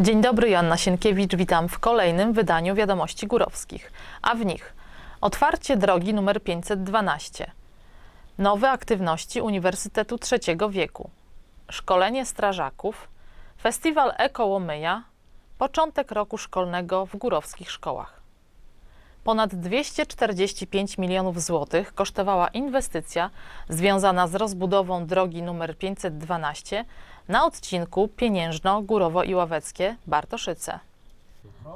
Dzień dobry, Joanna Sienkiewicz. Witam w kolejnym wydaniu Wiadomości Górowskich, a w nich otwarcie drogi numer 512, nowe aktywności Uniwersytetu Trzeciego Wieku, szkolenie strażaków, festiwal Ekołomyja, początek roku szkolnego w górowskich szkołach. Ponad 245 milionów złotych kosztowała inwestycja związana z rozbudową drogi nr 512 na odcinku Pieniężno-Górowo-Iławeckie Bartoszyce.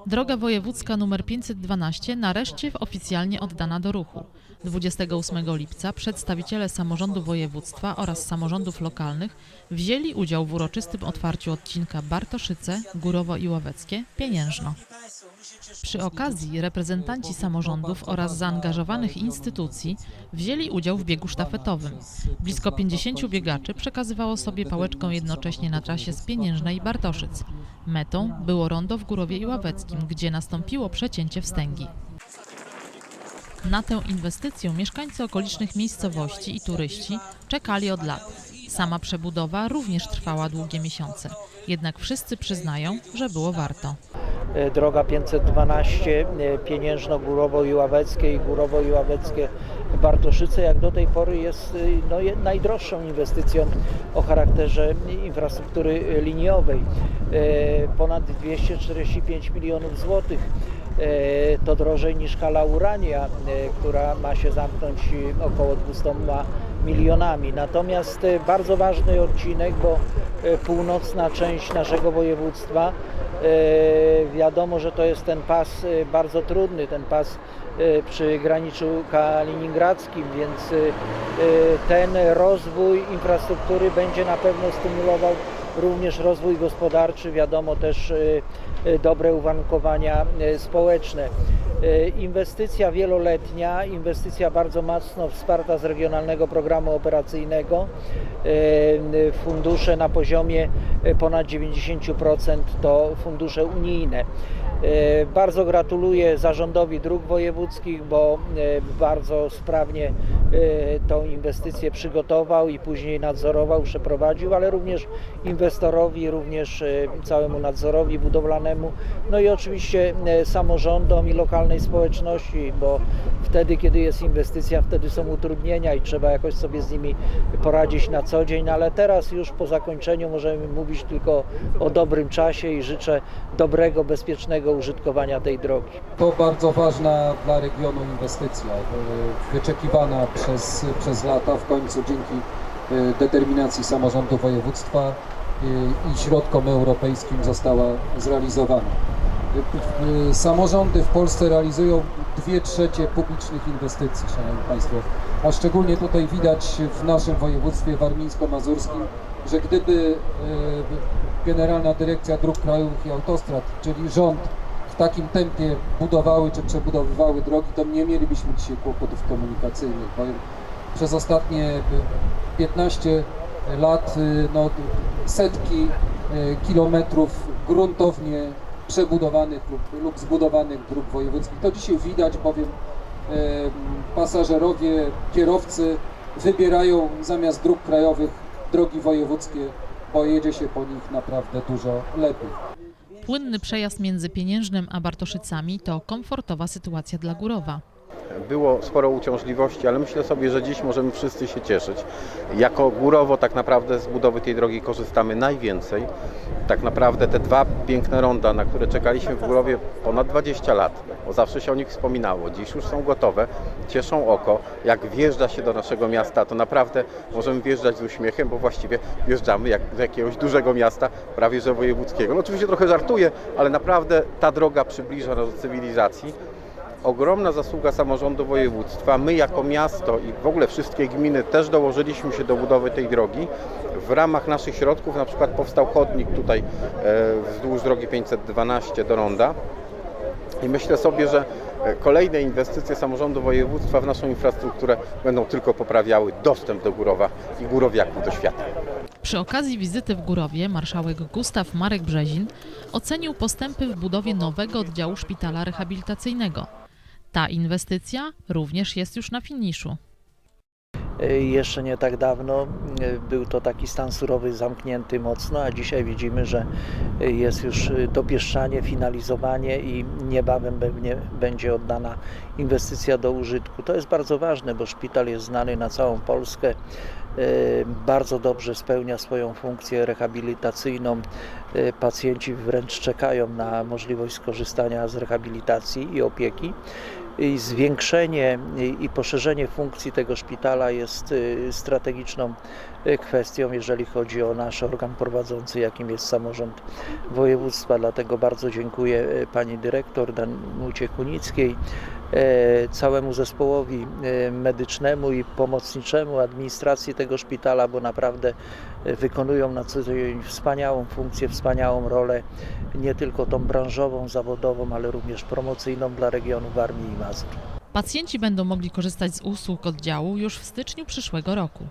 Droga wojewódzka nr 512 nareszcie oficjalnie oddana do ruchu. 28 lipca przedstawiciele samorządu województwa oraz samorządów lokalnych wzięli udział w uroczystym otwarciu odcinka Bartoszyce-Górowo-Iławeckie Pieniężno. Przy okazji reprezentanci samorządów oraz zaangażowanych instytucji wzięli udział w biegu sztafetowym. Blisko 50 biegaczy przekazywało sobie pałeczką jednocześnie na trasie z Pieniężnej i Bartoszyc. Metą było rondo w Górowie Iławeckim, gdzie nastąpiło przecięcie wstęgi. Na tę inwestycję mieszkańcy okolicznych miejscowości i turyści czekali od lat. Sama przebudowa również trwała długie miesiące. Jednak wszyscy przyznają, że było warto. E, droga 512 e, Pieniężno-Górowo-Iławeckie i Górowo-Iławeckie Bartoszyce jak do tej pory jest e, no, najdroższą inwestycją o charakterze infrastruktury liniowej. Ponad 245 milionów złotych. To drożej niż hala Urania, która ma się zamknąć około 200 milionami. Natomiast e, bardzo ważny odcinek, bo e, północna część naszego województwa E, Wiadomo, że to jest ten pas bardzo trudny, ten pas przy graniczu kaliningradzkim, więc ten rozwój infrastruktury będzie na pewno stymulował również rozwój gospodarczy, wiadomo też dobre uwarunkowania społeczne. E, Inwestycja wieloletnia, inwestycja bardzo mocno wsparta z Regionalnego Programu Operacyjnego. E, Fundusze na poziomie e, ponad 90% to fundusze unijne. E, Bardzo gratuluję zarządowi dróg wojewódzkich, bo e, bardzo sprawnie e, tą inwestycję przygotował i później nadzorował, przeprowadził, ale również inwestorowi, również całemu nadzorowi budowlanemu, no i oczywiście samorządom i lokalnej społeczności, bo wtedy, kiedy jest inwestycja, wtedy są utrudnienia i trzeba jakoś sobie z nimi poradzić na co dzień, no ale teraz już po zakończeniu możemy mówić tylko o dobrym czasie i życzę dobrego, bezpiecznego użytkowania tej drogi. To bardzo ważna dla regionu inwestycja, e, wyczekiwana przez, przez lata, w końcu dzięki e, determinacji samorządu województwa e, i środkom europejskim została zrealizowana. Samorządy w Polsce realizują dwie trzecie publicznych inwestycji, Szanowni Państwo, a szczególnie tutaj widać w naszym województwie warmińsko-mazurskim, że gdyby Generalna Dyrekcja Dróg Krajowych i Autostrad, czyli rząd w takim tempie budowały czy przebudowywały drogi, to nie mielibyśmy dzisiaj kłopotów komunikacyjnych, bo przez ostatnie y, 15 lat y, no, setki y, kilometrów gruntownie przebudowanych lub, lub zbudowanych dróg wojewódzkich. To dzisiaj widać, bowiem em, pasażerowie, kierowcy wybierają zamiast dróg krajowych drogi wojewódzkie, bo jedzie się po nich naprawdę dużo lepiej. Płynny przejazd między Pieniężnem a Bartoszycami to komfortowa sytuacja dla Górowa. Było sporo uciążliwości, ale myślę sobie, że dziś możemy wszyscy się cieszyć. Jako górowo tak naprawdę z budowy tej drogi korzystamy najwięcej. Tak naprawdę te dwa piękne ronda, na które czekaliśmy w Górowie ponad 20 lat, bo zawsze się o nich wspominało, dziś już są gotowe, cieszą oko. Jak wjeżdża się do naszego miasta, to naprawdę możemy wjeżdżać z uśmiechem, bo właściwie wjeżdżamy jak do jakiegoś dużego miasta, prawie że wojewódzkiego. No oczywiście trochę żartuję, ale naprawdę ta droga przybliża nas do cywilizacji ogromna zasługa samorządu województwa. My jako miasto i w ogóle wszystkie gminy też dołożyliśmy się do budowy tej drogi. W ramach naszych środków na przykład powstał chodnik tutaj e, wzdłuż drogi 512 do Ronda. I myślę sobie, że e, kolejne inwestycje samorządu województwa w naszą infrastrukturę będą tylko poprawiały dostęp do Górowa i górowiaków do świata. Przy okazji wizyty w Górowie marszałek Gustaw Marek Brzezin ocenił postępy w budowie nowego oddziału szpitala rehabilitacyjnego. Ta inwestycja również jest już na finiszu. E, Jeszcze nie tak dawno e, był to taki stan surowy, zamknięty mocno, a dzisiaj widzimy, że e, jest już dopieszczanie, finalizowanie i niebawem będzie oddana inwestycja do użytku. To jest bardzo ważne, bo szpital jest znany na całą Polskę. Bardzo dobrze spełnia swoją funkcję rehabilitacyjną. Pacjenci wręcz czekają na możliwość skorzystania z rehabilitacji i opieki. I zwiększenie i- poszerzenie funkcji tego szpitala jest y, strategiczną kwestią, jeżeli chodzi o nasz organ prowadzący, jakim jest samorząd województwa. Dlatego bardzo dziękuję y, pani dyrektor Danucie Kunickiej, e, całemu zespołowi medycznemu i pomocniczemu administracji tego szpitala, bo naprawdę wykonują na co dzień wspaniałą funkcję, wspaniałą rolę, nie tylko tą branżową, zawodową, ale również promocyjną dla regionu Warmii i Mazur. Pacjenci będą mogli korzystać z usług oddziału już w styczniu przyszłego roku.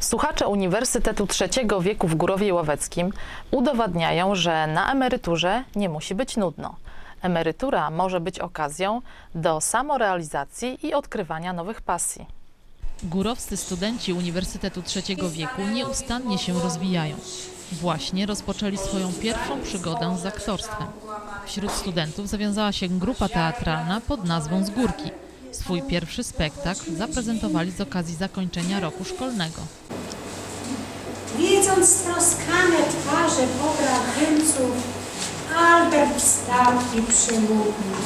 Słuchacze Uniwersytetu Trzeciego Wieku w Górowie Łoweckim udowadniają, że na emeryturze nie musi być nudno. Emerytura może być okazją do samorealizacji i odkrywania nowych pasji. Górowscy studenci Uniwersytetu Trzeciego Wieku nieustannie się rozwijają. Właśnie rozpoczęli swoją pierwszą przygodę z aktorstwem. Wśród studentów zawiązała się grupa teatralna pod nazwą Z Górki. Swój pierwszy spektakl zaprezentowali z okazji zakończenia roku szkolnego. Widząc stroskane twarze pobratyńców, Albert wstał i przymówił.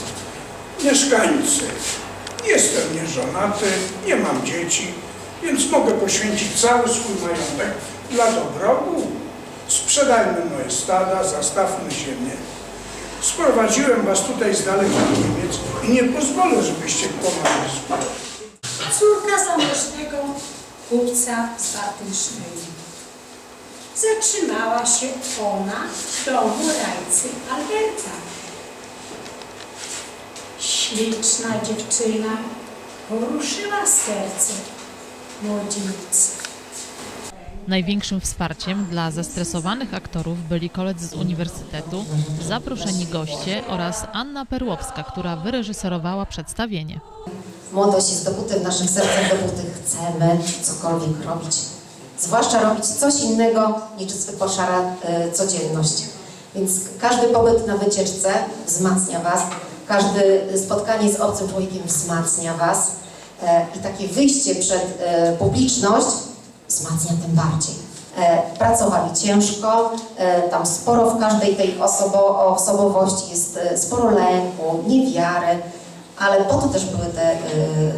Mieszkańcy, jestem nieżonaty, nie mam dzieci, więc mogę poświęcić cały swój majątek dla dobrobu. Sprzedajmy moje stada, zastawmy ziemię. Sprowadziłem was tutaj z dalekich Niemiec i nie pozwolę, żebyście głodu. Córka zamożnego kupca z Bartynsztynu. Zatrzymała się ona w domu rajcy Alberta. Śliczna dziewczyna poruszyła serce młodzieńca. Największym wsparciem dla zestresowanych aktorów byli koledzy z uniwersytetu, zaproszeni goście oraz Anna Perłowska, która wyreżyserowała przedstawienie. Młodość jest dopóty w naszych sercach, dopóty chcemy cokolwiek robić. Zwłaszcza robić coś innego niż zwykła szara e, codzienność. Więc każdy pobyt na wycieczce wzmacnia Was, każde spotkanie z obcym człowiekiem wzmacnia Was e, i takie wyjście przed e, publiczność wzmacnia tym bardziej. E, pracowali ciężko, e, tam sporo w każdej tej osobo, osobowości jest e, sporo lęku, niewiary, ale po to też były te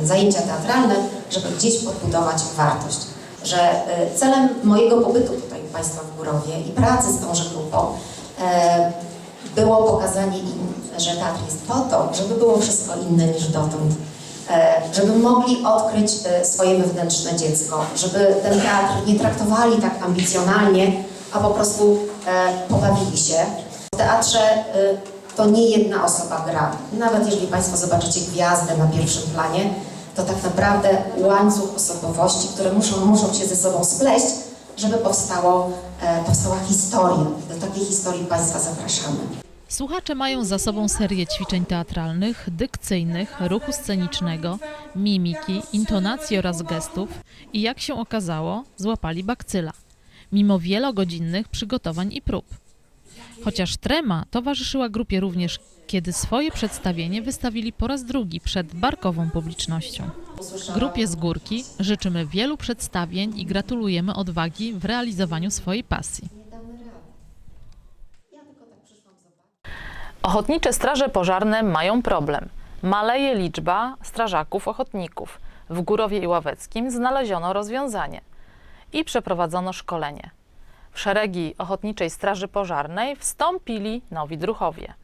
zajęcia teatralne, żeby gdzieś podbudować wartość. Że celem mojego pobytu tutaj Państwa w Górowie i pracy z tąże grupą było pokazanie im, że teatr jest po to, żeby było wszystko inne niż dotąd. E, żeby mogli odkryć e, swoje wewnętrzne dziecko, żeby ten teatr nie traktowali tak ambicjonalnie, a po prostu e, pobawili się. W teatrze to nie jedna osoba gra. Nawet jeżeli Państwo zobaczycie gwiazdę na pierwszym planie, to tak naprawdę łańcuch osobowości, które muszą, muszą się ze sobą spleść, żeby powstało, powstała historia. Do takiej historii Państwa zapraszamy. Słuchacze mają za sobą serię ćwiczeń teatralnych, dykcyjnych, ruchu scenicznego, mimiki, intonacji oraz gestów i jak się okazało, złapali bakcyla, mimo wielogodzinnych przygotowań i prób. Chociaż trema towarzyszyła grupie również, kiedy swoje przedstawienie wystawili po raz drugi przed barkową publicznością. Grupie z górki życzymy wielu przedstawień i gratulujemy odwagi w realizowaniu swojej pasji. Ochotnicze straże pożarne mają problem. Maleje liczba strażaków ochotników. W Górowie i Ławeckim znaleziono rozwiązanie i przeprowadzono szkolenie. W szeregi Ochotniczej Straży Pożarnej wstąpili nowi druchowie.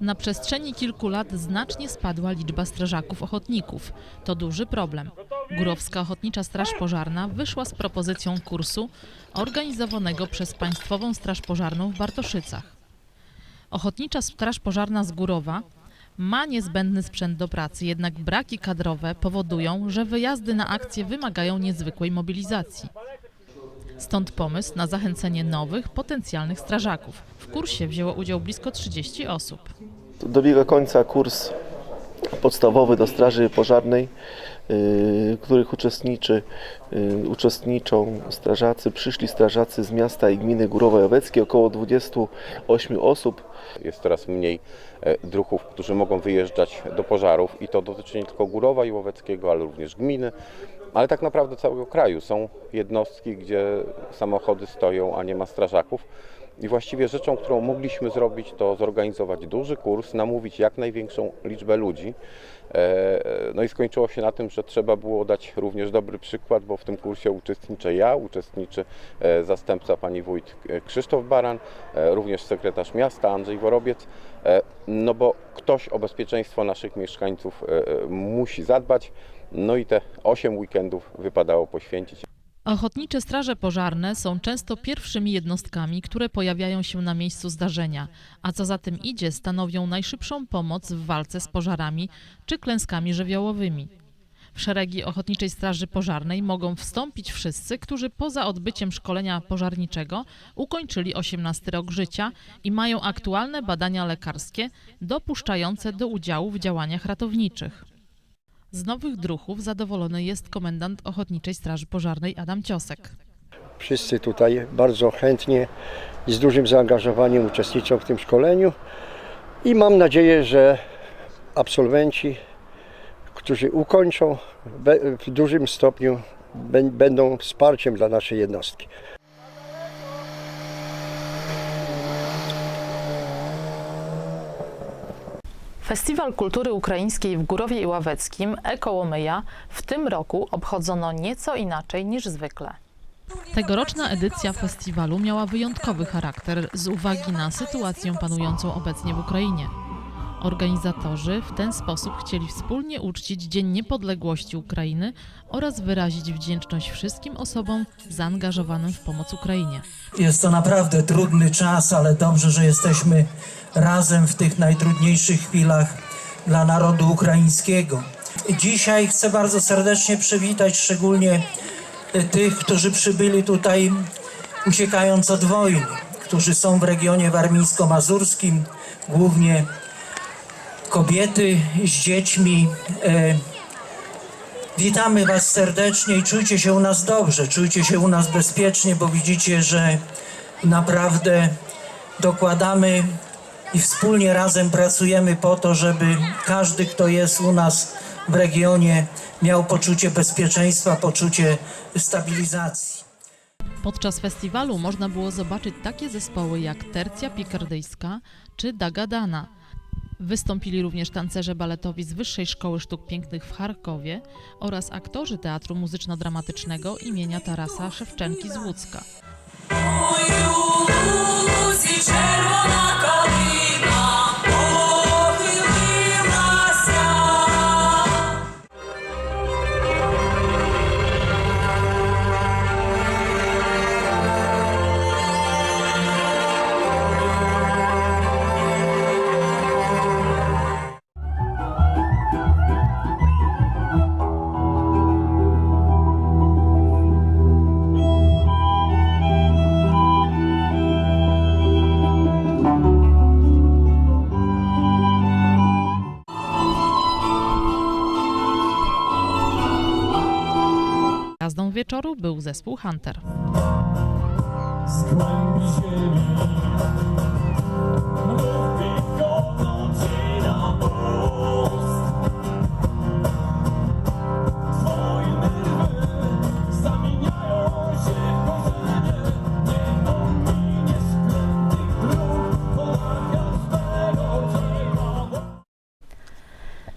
Na przestrzeni kilku lat znacznie spadła liczba strażaków ochotników. To duży problem. Górowska Ochotnicza Straż Pożarna wyszła z propozycją kursu organizowanego przez Państwową Straż Pożarną w Bartoszycach. Ochotnicza Straż Pożarna z Górowa ma niezbędny sprzęt do pracy, jednak braki kadrowe powodują, że wyjazdy na akcje wymagają niezwykłej mobilizacji. Stąd pomysł na zachęcenie nowych, potencjalnych strażaków. W kursie wzięło udział blisko 30 osób. Dobiega końca kurs podstawowy do Straży Pożarnej, w których uczestniczy, yy, uczestniczą strażacy, przyszli strażacy z miasta i gminy Górowo-Jaweckie, około 28 osób. Jest coraz mniej e, druhów, którzy mogą wyjeżdżać do pożarów i to dotyczy nie tylko Górowa i Łoweckiego, ale również gminy, ale tak naprawdę całego kraju. Są jednostki, gdzie samochody stoją, a nie ma strażaków. I właściwie rzeczą, którą mogliśmy zrobić, to zorganizować duży kurs, namówić jak największą liczbę ludzi. E, No i skończyło się na tym, że trzeba było dać również dobry przykład, bo w tym kursie uczestniczę ja, uczestniczy e, zastępca pani wójt Krzysztof Baran, e, również sekretarz miasta Andrzej Worobiec, no bo ktoś o bezpieczeństwo naszych mieszkańców musi zadbać, no i te 8 weekendów wypadało poświęcić. Ochotnicze straże pożarne są często pierwszymi jednostkami, które pojawiają się na miejscu zdarzenia, a co za tym idzie, stanowią najszybszą pomoc w walce z pożarami czy klęskami żywiołowymi. W szeregi Ochotniczej Straży Pożarnej mogą wstąpić wszyscy, którzy poza odbyciem szkolenia pożarniczego ukończyli 18 rok życia i mają aktualne badania lekarskie dopuszczające do udziału w działaniach ratowniczych. Z nowych druhów zadowolony jest komendant Ochotniczej Straży Pożarnej Adam Ciosek. Wszyscy tutaj bardzo chętnie i z dużym zaangażowaniem uczestniczą w tym szkoleniu i mam nadzieję, że absolwenci, którzy ukończą, w dużym stopniu bę- będą wsparciem dla naszej jednostki. Festiwal Kultury Ukraińskiej w Górowie i Ławeckim Ekołomyja w tym roku obchodzono nieco inaczej niż zwykle. Tegoroczna edycja festiwalu miała wyjątkowy charakter z uwagi na sytuację panującą obecnie w Ukrainie. Organizatorzy w ten sposób chcieli wspólnie uczcić Dzień Niepodległości Ukrainy oraz wyrazić wdzięczność wszystkim osobom zaangażowanym w pomoc Ukrainie. Jest to naprawdę trudny czas, ale dobrze, że jesteśmy razem w tych najtrudniejszych chwilach dla narodu ukraińskiego. Dzisiaj chcę bardzo serdecznie przywitać szczególnie e, tych, którzy przybyli tutaj uciekając od wojny, którzy są w regionie warmińsko-mazurskim, głównie kobiety z dziećmi. E, Witamy Was serdecznie i czujcie się u nas dobrze, czujcie się u nas bezpiecznie, bo widzicie, że naprawdę dokładamy i wspólnie razem pracujemy po to, żeby każdy, kto jest u nas w regionie, miał poczucie bezpieczeństwa, poczucie stabilizacji. Podczas festiwalu można było zobaczyć takie zespoły jak Tercja Pikardyjska czy Dagadana. Wystąpili również tancerze baletowi z Wyższej Szkoły Sztuk Pięknych w Charkowie oraz aktorzy Teatru Muzyczno-Dramatycznego imienia Tarasa Szewczenki z Łódzka. Gwiazdą wieczoru był zespół Hunter.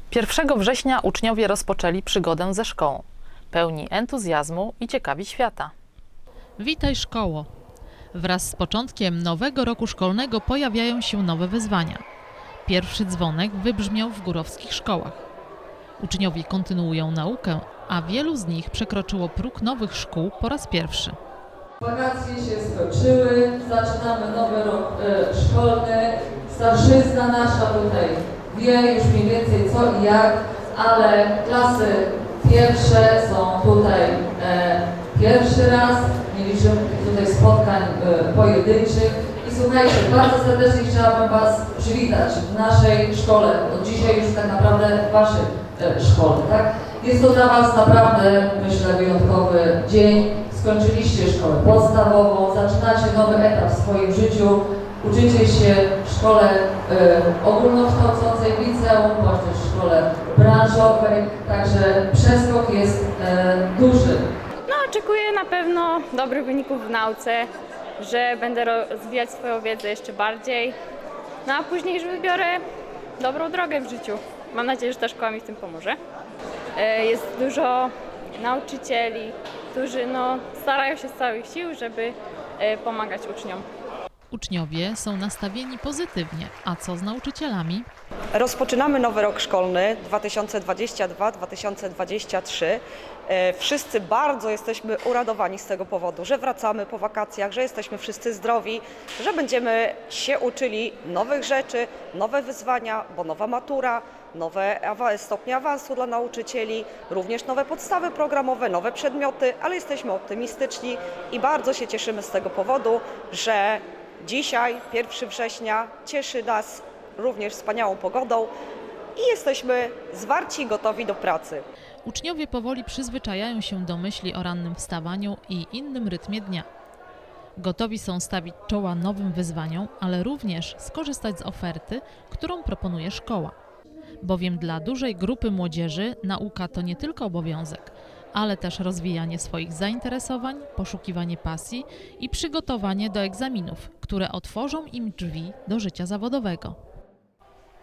Pierwszego września uczniowie rozpoczęli przygodę ze szkołą, pełni entuzjazmu i ciekawi świata. Witaj szkoło! Wraz z początkiem nowego roku szkolnego pojawiają się nowe wyzwania. Pierwszy dzwonek wybrzmiał w górowskich szkołach. Uczniowie kontynuują naukę, a wielu z nich przekroczyło próg nowych szkół po raz pierwszy. Wakacje się skończyły, zaczynamy nowy rok e, szkolny. Starszyzna nasza tutaj wie już mniej więcej co i jak, ale klasy pierwsze są tutaj e, pierwszy raz. Nie liczymy tych spotkań e, pojedynczych. I słuchajcie, bardzo serdecznie chciałabym Was przywitać w naszej szkole, od dzisiaj już tak naprawdę w Waszej e, szkole, tak? Jest to dla Was naprawdę, myślę, wyjątkowy dzień. Skończyliście szkołę podstawową, zaczynacie nowy etap w swoim życiu, uczycie się w szkole e, ogólnokształcącej, w liceum, bądź też w szkole branżowej, także przeskok jest e, duży. No, oczekuję na pewno dobrych wyników w nauce, że będę rozwijać swoją wiedzę jeszcze bardziej. No a później, że wybiorę dobrą drogę w życiu. Mam nadzieję, że ta szkoła mi w tym pomoże. E, Jest dużo nauczycieli, którzy no, starają się z całych sił, żeby pomagać uczniom. Uczniowie są nastawieni pozytywnie, a co z nauczycielami? Rozpoczynamy nowy rok szkolny 2022-2023. E, Wszyscy bardzo jesteśmy uradowani z tego powodu, że wracamy po wakacjach, że jesteśmy wszyscy zdrowi, że będziemy się uczyli nowych rzeczy, nowe wyzwania, bo nowa matura, nowe stopnie awansu dla nauczycieli, również nowe podstawy programowe, nowe przedmioty, ale jesteśmy optymistyczni i bardzo się cieszymy z tego powodu, że dzisiaj, 1 września, cieszy nas również wspaniałą pogodą i jesteśmy zwarci i gotowi do pracy. Uczniowie powoli przyzwyczajają się do myśli o rannym wstawaniu i innym rytmie dnia. Gotowi są stawić czoła nowym wyzwaniom, ale również skorzystać z oferty, którą proponuje szkoła. Bowiem dla dużej grupy młodzieży nauka to nie tylko obowiązek, ale też rozwijanie swoich zainteresowań, poszukiwanie pasji i przygotowanie do egzaminów, które otworzą im drzwi do życia zawodowego.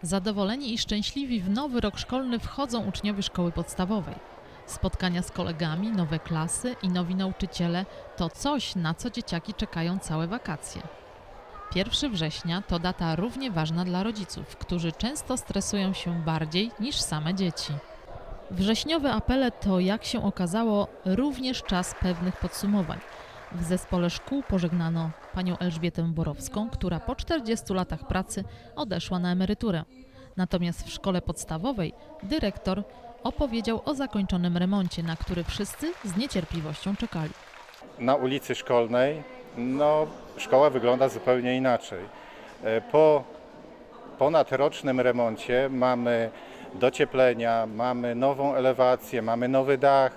Zadowoleni i szczęśliwi w nowy rok szkolny wchodzą uczniowie szkoły podstawowej. Spotkania z kolegami, nowe klasy i nowi nauczyciele to coś, na co dzieciaki czekają całe wakacje. 1 września to data równie ważna dla rodziców, którzy często stresują się bardziej niż same dzieci. Wrześniowe apele to, jak się okazało, również czas pewnych podsumowań. W zespole szkół pożegnano panią Elżbietę Borowską, która po 40 latach pracy odeszła na emeryturę. Natomiast w szkole podstawowej dyrektor opowiedział o zakończonym remoncie, na który wszyscy z niecierpliwością czekali. na ulicy Szkolnej, no, szkoła wygląda zupełnie inaczej. E, Po ponadrocznym remoncie mamy docieplenia, mamy nową elewację, mamy nowy dach,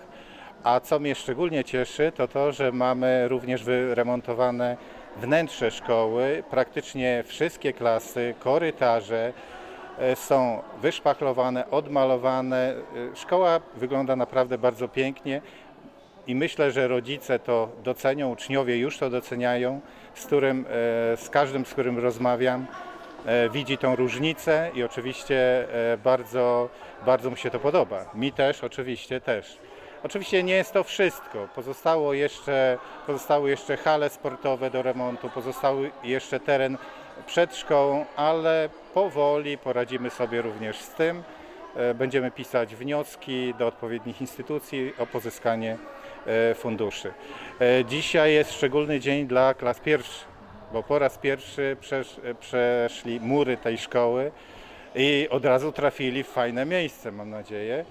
a co mnie szczególnie cieszy, to to, że mamy również wyremontowane wnętrze szkoły, praktycznie wszystkie klasy, korytarze e, są wyszpachlowane, odmalowane. E, Szkoła wygląda naprawdę bardzo pięknie i myślę, że rodzice to docenią, uczniowie już to doceniają, z, którym, e, z każdym, z którym rozmawiam, widzi tą różnicę i oczywiście e, bardzo, bardzo mu się to podoba. Mi też, oczywiście też. Oczywiście nie jest to wszystko. Pozostało jeszcze, pozostały jeszcze hale sportowe do remontu, pozostał jeszcze teren przed szkołą, ale powoli poradzimy sobie również z tym. E, Będziemy pisać wnioski do odpowiednich instytucji o pozyskanie e, funduszy. E, Dzisiaj jest szczególny dzień dla klas pierwszych, bo po raz pierwszy przesz, przeszli mury tej szkoły i od razu trafili w fajne miejsce, mam nadzieję.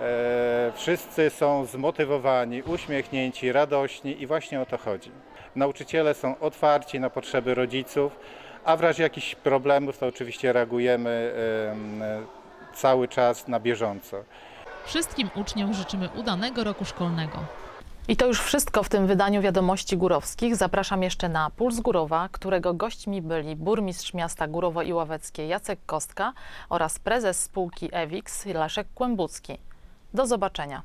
E, Wszyscy są zmotywowani, uśmiechnięci, radośni i właśnie o to chodzi. Nauczyciele są otwarci na potrzeby rodziców, a w razie jakichś problemów to oczywiście reagujemy em, cały czas na bieżąco. Wszystkim uczniom życzymy udanego roku szkolnego. I to już wszystko w tym wydaniu Wiadomości Górowskich. Zapraszam jeszcze na Puls Górowa, którego gośćmi byli burmistrz miasta Górowo i Ławeckie Jacek Kostka oraz prezes spółki EWIX Leszek Kłębucki. Do zobaczenia.